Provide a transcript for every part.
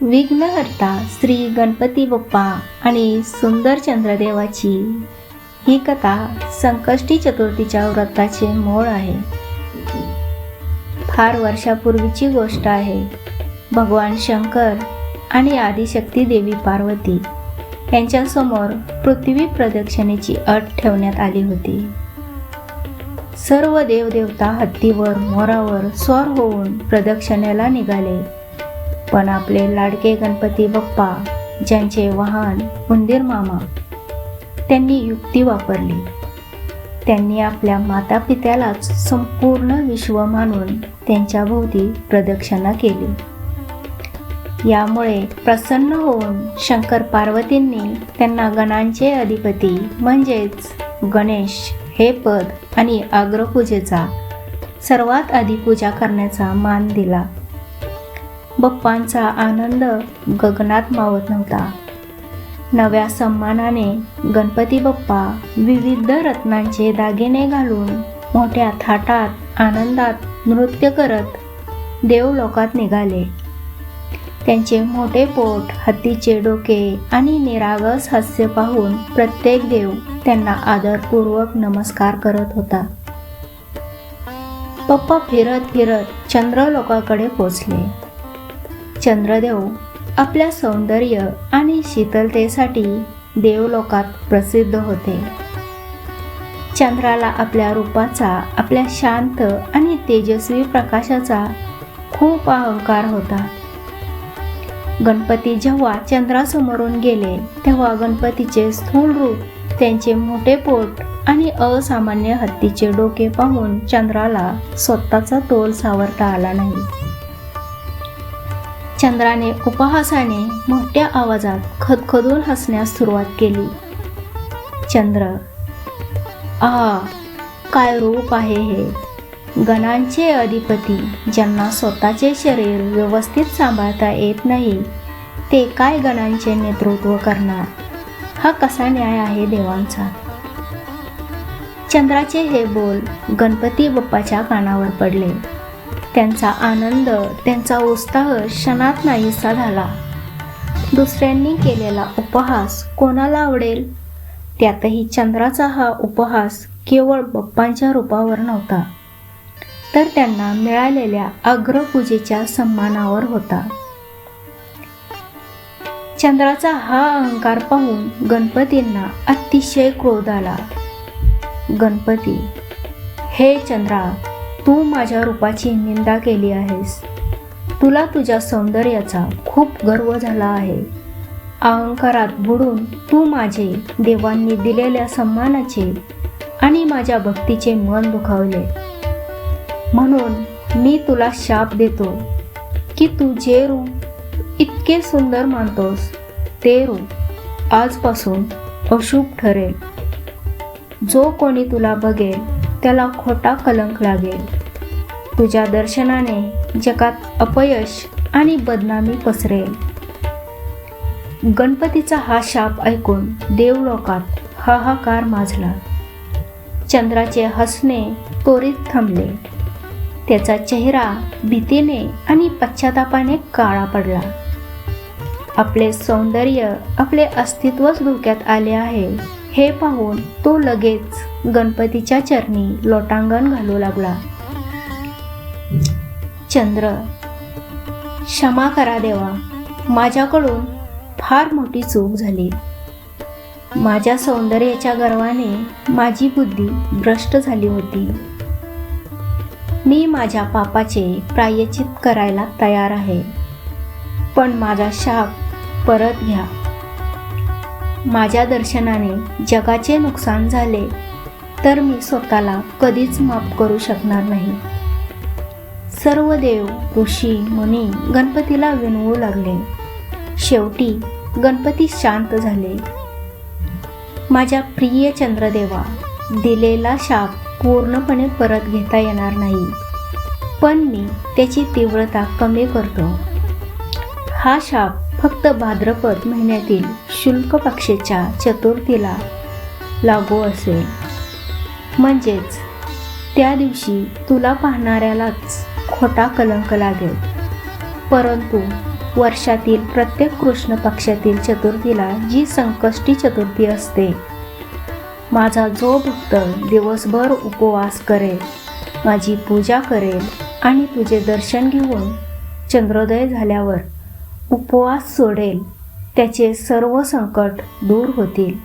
विघ्नहर्ता श्री गणपती बाप्पा आणि सुंदर चंद्रदेवाची ही कथा संकष्टी चतुर्थीच्या व्रताचे मूळ आहे. फार वर्षापूर्वीची गोष्ट आहे. भगवान शंकर आणि आदिशक्ती देवी पार्वती यांच्यासमोर पृथ्वी प्रदक्षिणेची अट ठेवण्यात आली होती. सर्व देवदेवता हत्तीवर मोरावर स्वर होऊन प्रदक्षिणेला निघाले. पण आपले लाडके गणपती बाप्पा ज्यांचे वाहन उंदीर मामा त्यांनी युक्ती वापरली. त्यांनी आपल्या माता पित्यालाच संपूर्ण विश्व मानून त्यांच्या भोवती प्रदक्षिणा केली. यामुळे प्रसन्न होऊन शंकर पार्वतींनी त्यांना गणांचे अधिपती म्हणजेच गणेश हे पद आणि अग्रपूजेचा सर्वात आधी पूजा करण्याचा मान दिला. बप्पांचा आनंद गगनात मावत नव्हता. नव्या सन्मानाने गणपती बाप्पा विविध रत्नांचे दागिने घालून मोठ्या थाटात आनंदात नृत्य करत देवलोकात निघाले. त्यांचे मोठे पोट हत्तीचे डोके आणि निरागस हास्य पाहून प्रत्येक देव त्यांना आदरपूर्वक नमस्कार करत होता. पप्पा फिरत फिरत चंद्रलोकाकडे पोचले. चंद्रदेव आपल्या सौंदर्य आणि शीतलतेसाठी देवलोकात प्रसिद्ध होते. चंद्राला आपल्या रूपाचा आपल्या शांत आणि तेजस्वी प्रकाशाचा खूप अहंकार होता. गणपती जेव्हा चंद्रासमोरून गेले तेव्हा गणपतीचे स्थूल रूप त्यांचे मोठे पोट आणि असामान्य हत्तीचे डोके पाहून चंद्राला स्वतःचा तोल सावरता आला नाही. चंद्राने उपहासाने मोठ्या आवाजात खदखदून हसण्यास सुरुवात केली. चंद्र आ काय रूप आहे हे? गणांचे अधिपती ज्यांना स्वतःचे शरीर व्यवस्थित सांभाळता येत नाही ते काय गणांचे नेतृत्व करणार? हा कसा न्याय आहे देवांचा? चंद्राचे हे बोल गणपती बाप्पाच्या कानावर पडले. त्यांचा आनंद त्यांचा उत्साह क्षणात नाहीसा झाला. दुसऱ्यांनी केलेला उपहास कोणाला आवडेल? त्यातही चंद्राचा हा उपहास केवळ बाप्पांच्या रूपावर नव्हता तर त्यांना मिळालेल्या अग्रपूजेच्या सन्मानावर होता. चंद्राचा हा अहंकार पाहून गणपतींना अतिशय क्रोध आला. गणपती हे चंद्रा तू माझ्या रूपाची निंदा केली आहेस. तुला तुझ्या सौंदर्याचा खूप गर्व झाला आहे. अहंकारात बुडून तू माझे देवांनी दिलेल्या सन्मानाचे आणि माझ्या भक्तीचे मन दुखावले. म्हणून मी तुला शाप देतो की तू जे रूप इतके सुंदर मानतोस ते रूप आजपासून अशुभ ठरेल. जो कोणी तुला बघेल त्याला खोटा कलंक लागेल. तुझ्या दर्शनाने जगात अपयश आणि बदनामी पसरेल. गणपतीचा हा शाप ऐकून देवलोकात हाहाकार माजला. चंद्राचे हसणे त्वरित थांबले. त्याचा चेहरा भीतीने आणि पश्चातापाने काळा पडला. आपले सौंदर्य आपले अस्तित्वच धोक्यात आले आहे हे पाहून तो लगेच गणपतीच्या चरणी लोटांगण घालू लागला. चंद्र क्षमा करा देवा माझ्याकडून फार मोठी चूक झाली. माझ्या सौंदर्याच्या गर्वाने माझी बुद्धी भ्रष्ट झाली होती. मी माझ्या पापाचे प्रायचित करायला तयार आहे. पण माझा शाप परत घ्या. माझ्या दर्शनाने जगाचे नुकसान झाले तर मी स्वतःला कधीच माफ करू शकणार नाही. सर्व देव ऋषी मुनी गणपतीला विनवू लागले. शेवटी गणपती शांत झाले. माझ्या प्रिय चंद्रदेवा दिलेला शाप पूर्णपणे परत घेता येणार नाही. पण मी त्याची तीव्रता कमी करतो. हा शाप फक्त भाद्रपद महिन्यातील शुल्क पक्षेच्या चतुर्थीला लागू असेल. म्हणजेच त्या दिवशी तुला पाहणाऱ्यालाच खोटा कलंक लागेल. परंतु वर्षातील प्रत्येक कृष्ण पक्षातील चतुर्थीला जी संकष्टी चतुर्थी असते माझा जो भक्त दिवसभर उपवास करेल माझी पूजा करेल आणि तुझे दर्शन घेऊन चंद्रोदय झाल्यावर उपवास सोडेल त्याचे सर्व संकट दूर होतील.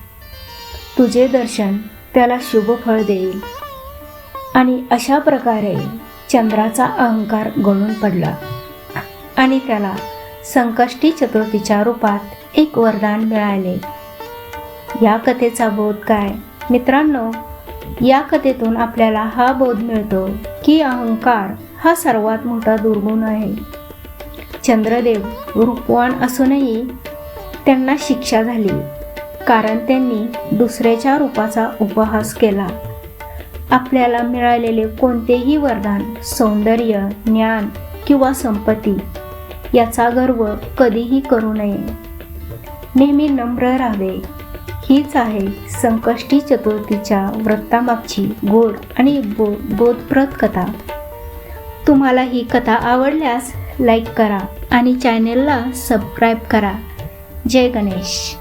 तुझे दर्शन त्याला शुभफळ देईल. आणि अशा प्रकारे चंद्राचा अहंकार गळून पडला. आणि त्याला संकष्टी चतुर्थीच्या रूपात एक वरदान मिळाले. या कथेचा बोध काय? मित्रांनो या कथेतून आपल्याला हा बोध मिळतो की अहंकार हा सर्वात मोठा दुर्गुण आहे. चंद्रदेव रूपवान असूनही त्यांना शिक्षा झाली. कारण त्यांनी दुसऱ्याच्या रूपाचा उपहास केला. आपल्याला मिळालेले कोणतेही वरदान सौंदर्य ज्ञान किंवा संपत्ती याचा गर्व कधीही करू नये. नेहमी नम्र राहावे. हीच आहे संकष्टी चतुर्थीच्या व्रतामागची गोड आणि बो बोधप्रद कथा. तुम्हाला ही कथा आवडल्यास लाईक करा आणि चॅनेलला सबस्क्राईब करा. जय गणेश.